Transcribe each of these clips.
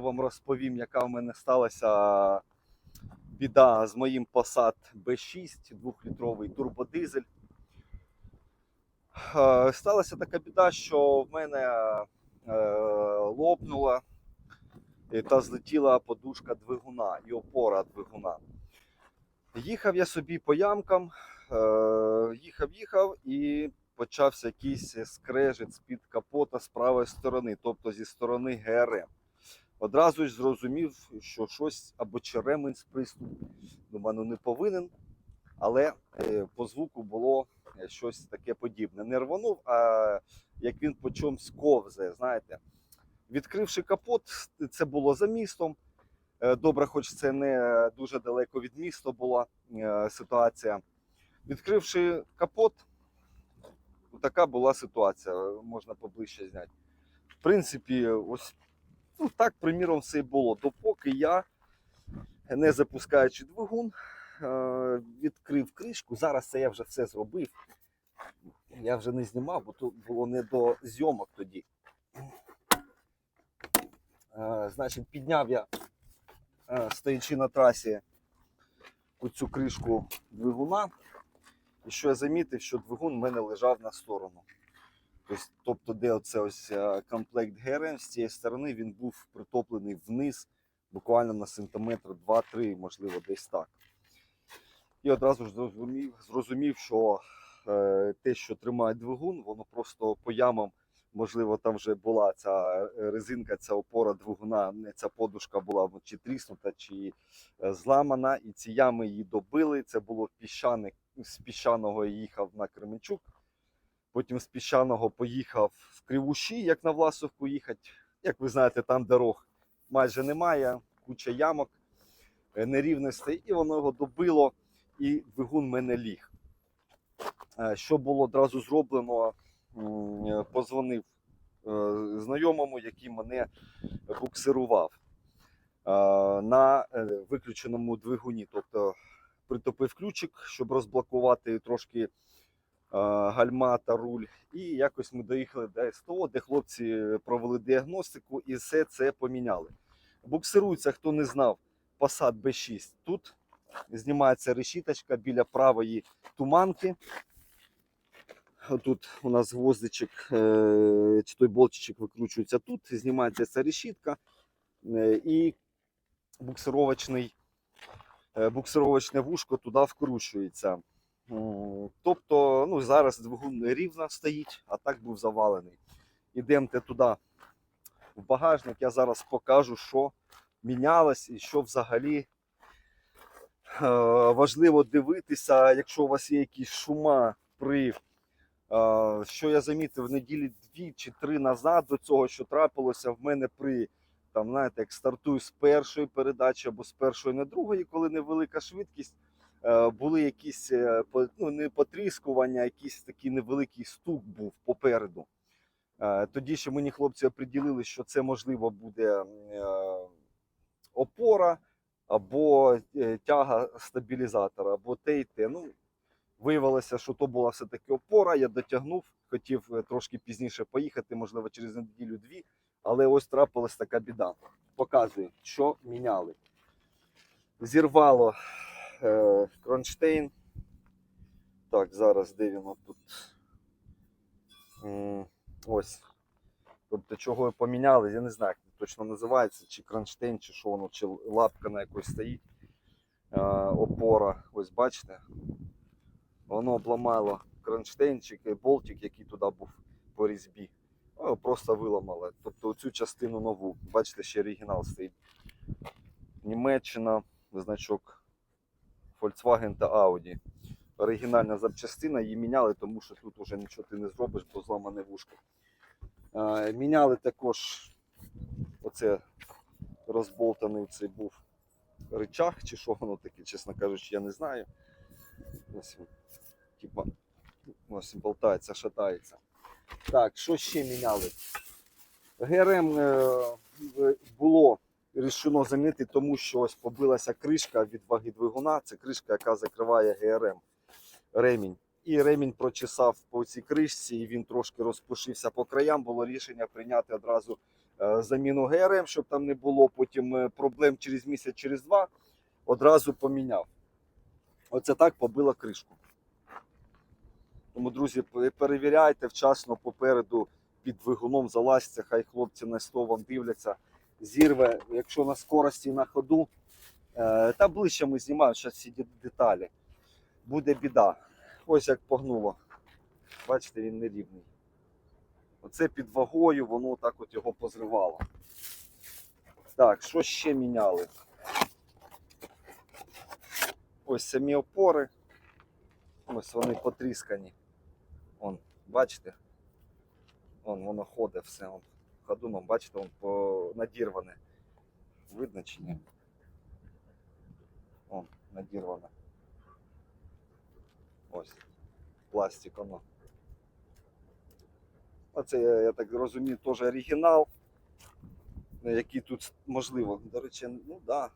вам розповім, яка в мене сталася біда з моїм Passat B6, 2-літровий турбодизель. Е, Сталася така біда, що в мене е, лопнула е, та злетіла подушка двигуна і опора двигуна. Їхав я собі по ямкам, їхав, їхав і почався якийсь скрежет з-під капота з правої сторони, тобто зі сторони ГРМ. Одразу ж зрозумів, що щось або чи ремень з приступ. Думаю, ну не повинен, але е, по звуку було е, щось таке подібне. Не рванув, а як він по чомусь ковзе, знаєте. Відкривши капот, це було за містом. Е, Добре, хоч це не дуже далеко від міста була ситуація. Відкривши капот, така була ситуація, можна поближче зняти. В принципі, ось ну, так, приміром, все і було. Допоки я, не запускаючи двигун, е, відкрив кришку. Зараз це я вже все зробив. Я вже не знімав, бо тут було не до зйомок тоді. Е, Значить, підняв я, е, стоячи на трасі, оцю кришку двигуна. І що я замітив, що двигун в мене лежав на сторону. Тобто, тобто де оце ось е, комплект ГРМ з цієї сторони він був притоплений вниз, буквально на сантиметр 2-3, можливо, десь так. І одразу ж зрозумів, зрозумів що е, те, що тримає двигун, воно просто по ямам, можливо, там вже була ця е, резинка, ця опора двигуна, ця подушка була чи тріснута, чи е, зламана, і ці ями її добили. Це було піщане, з піщаного їхав на Кременчук. Потім з піщаного поїхав в Кривуші, як на Власовку їхати. Як ви знаєте, там дорог майже немає, куча ямок, е, нерівностей, і воно його добило, і двигун мене ліг. Е, Що було одразу зроблено, е, позвонив знайомому, який мене буксирував на виключеному двигуні. Тобто притопив ключик, щоб розблокувати трошки гальма та руль. І якось ми доїхали до СТО, де хлопці провели діагностику і все це поміняли. Буксирується, хто не знав, Passat B6. Тут знімається решіточка біля правої туманки. Тут у нас гвоздичок, е, чи той болтичок викручується тут, знімається ця решітка е, і буксировочний, е, буксировочне вушко туди вкручується. М, Тобто, ну, зараз двигун рівно стоїть, а так був завалений. Ідемте туди в багажник, я зараз покажу, що мінялось і що взагалі е, важливо дивитися, якщо у вас є якісь шума при. е, Що я замітив неділі дві чи три назад до цього, що трапилося в мене при там, знаєте, як стартую з першої передачі або з першої на другої, коли невелика швидкість, е, були якісь е, ну, не потріскування, якийсь такий невеликий стук був попереду. Е, Тоді ще мені хлопці оприділили, що це можливо буде е, опора або е, тяга стабілізатора, або те і те. Ну, виявилося, що то була все-таки опора. Я дотягнув, хотів е, трошки пізніше поїхати, можливо, через неділю-дві. Але ось трапилась така біда. Показую, що міняли. Зірвало е, кронштейн. Так, зараз він тут. Ось. Тобто, чого поміняли, я не знаю, як точно називається, чи кронштейн, чи що воно, чи лапка на якось стоїть. Е, опора. Ось бачите. Воно обламало кронштейнчик і болтик, який туди був по різьбі. О, просто виламали. Тобто цю частину нову. Бачите, ще оригінал стоїть. Німеччина, значок Volkswagen та Audi. Оригінальна запчастина, її міняли, тому що тут вже нічого ти не зробиш, бо зламане вушко. Міняли також оце розболтаний цей був рычаг, чи що воно таке, чесно кажучи, я не знаю. Ось типа, ось болтається, шатається. Так, що ще міняли? ГРМ е, було рішено замінити, тому що ось побилася кришка від ваги двигуна. Це кришка, яка закриває ГРМ ремінь. І ремінь прочесав по цій кришці, і він трошки розпушився по краям. Було рішення прийняти одразу е, заміну ГРМ, щоб там не було потім е, проблем через місяць, через два. Одразу поміняв. Оце так побила кришку. Тому, друзі, перевіряйте вчасно попереду під двигуном залазьте, хай хлопці на 100 вам дивляться. Зірве, якщо на скорості на ходу, е, та ближче ми знімаємо зараз всі деталі. Буде біда. Ось як погнуло. Бачите, він нерівний. Оце під вагою, воно так от його позривало. Так, що ще міняли? Ось самі опори. Ось вони потріскані. Вон, бачите? Вон воно ходить все. Вон, ходуном, бачите, вон по... надірване. Видно чи ні? Вон, надірване. Ось. Пластик воно. Оце, я, я так розумію, теж оригінал. Який тут можливо. До речі, ну да,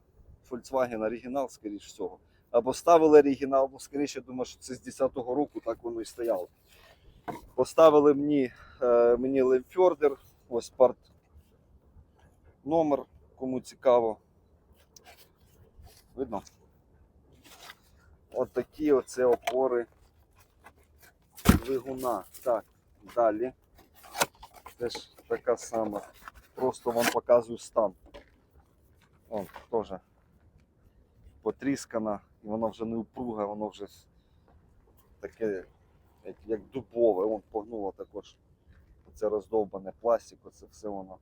Volkswagen оригінал, скоріш всього. Або ставили оригінал, ну скоріше думаю, що це з 10-го року так воно і стояло. Поставили мені, е, мені лемфьордер, ось парт номер, кому цікаво. Видно? От такі оце опори двигуна. Так, далі. Теж така сама. Просто вам показую стан. Вон, теж потріскана, і воно вже не упруге, воно вже таке, як дубове, вон погнуло також. Це роздовбане пластик, оце все воно.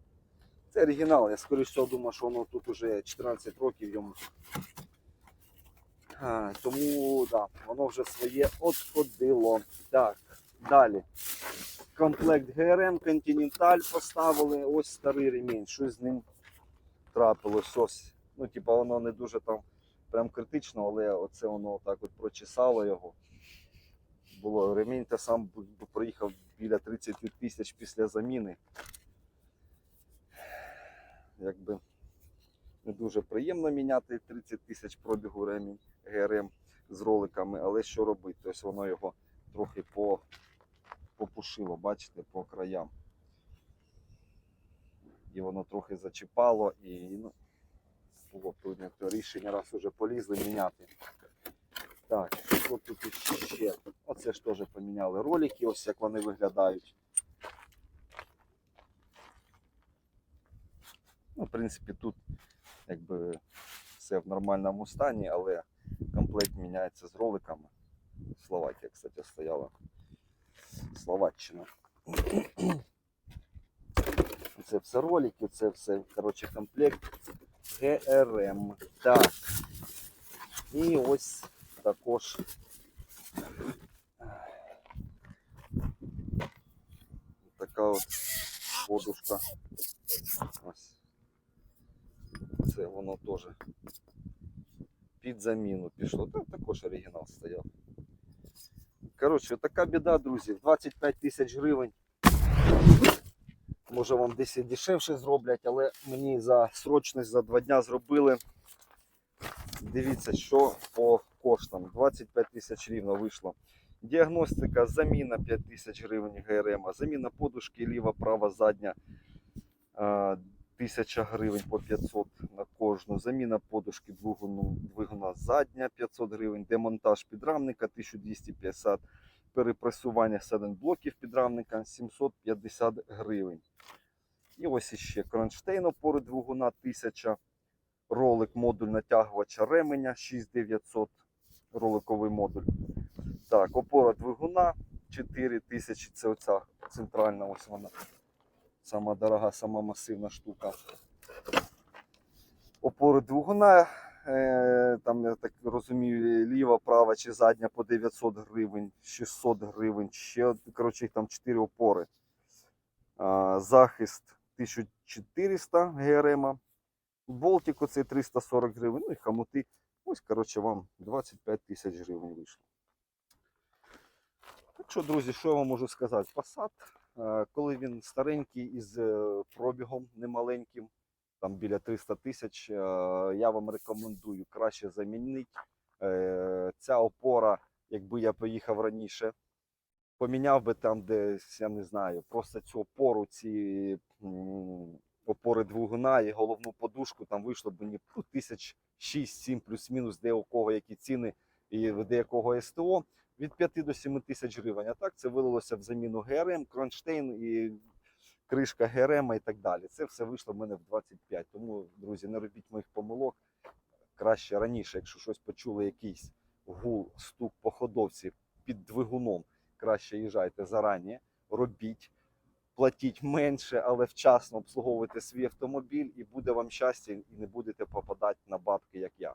Це оригінал, я скоріш всього думаю, що воно тут уже 14 років йому. А, тому да, воно вже своє отходило. Так, далі. Комплект ГРМ Continental поставили. Ось старий ремінь. Щось з ним трапилось. Ось. Ну, типа, воно не дуже там прям критично, але оце воно так от прочесало його. Було ремінь та сам проїхав біля 30 тисяч після заміни. Якби не дуже приємно міняти 30 тисяч пробігу ремінь ГРМ з роликами, але що робити? Тобто воно його трохи по, попушило, бачите, по краям. І воно трохи зачіпало і ну, було прийнято рішення, раз уже полізли міняти. Так, що тут ще? Оце ж теж поміняли ролики, ось як вони виглядають. Ну, в принципі, тут якби все в нормальному стані, але комплект міняється з роликами. Словакія, кстати, стояла. Словаччина. Це все ролики, це все, коротше, комплект ГРМ. Так. І ось також. Така от подушка. Ось. Це воно теж під заміну пішло. Там також оригінал стояв. Коротше, така біда, друзі. 25 тисяч гривень. Може вам десь і дешевше зроблять, але мені за срочність за два дня зробили. Дивіться, що по коштам. 25 тисяч рівно вийшло. Діагностика, заміна 5 тисяч гривень ГРМ, заміна подушки ліва, права, задня. а, 1000 гривень по 500 на кожну. Заміна подушки двигуну, двигуна задня 500 гривень, демонтаж підрамника 1250, перепресування блоків підрамника 750 гривень. І ось іще кронштейн опори двигуна 1000, ролик модуль натягувача ременя 6900, роликовий модуль. Так, опора двигуна 4000, це оця центральна, ось вона. Сама дорога, сама масивна штука. Опори двигуна, е, там, я так розумію, ліва, права чи задня по 900 гривень, 600 гривень, ще, коротше, їх там 4 опори. Захист 1400 ГРМ. Болтик оцей 340 гривень, ну і хамути. Ось, коротше, вам 25 тисяч гривень вийшло. Так що, друзі, що я вам можу сказати? Passat, е, коли він старенький із е, пробігом немаленьким, там біля 300 тисяч, е, я вам рекомендую краще замінити. Ця опора, якби я поїхав раніше, поміняв би там десь, я не знаю, просто цю опору, ці опори двигуна і головну подушку, там вийшло б мені ну, тисяч 6-7 плюс-мінус, де у кого які ціни і де якого СТО, від 5 до 7 тисяч гривень. А так це вилилося в заміну ГРМ, кронштейн і кришка ГРМ і так далі. Це все вийшло в мене в 25. Тому, друзі, не робіть моїх помилок. Краще раніше, якщо щось почули, якийсь гул, стук по ходовці під двигуном, краще їжджайте зарані, робіть, платіть менше, але вчасно обслуговуйте свій автомобіль, і буде вам щастя, і не будете попадати на бабки, як я.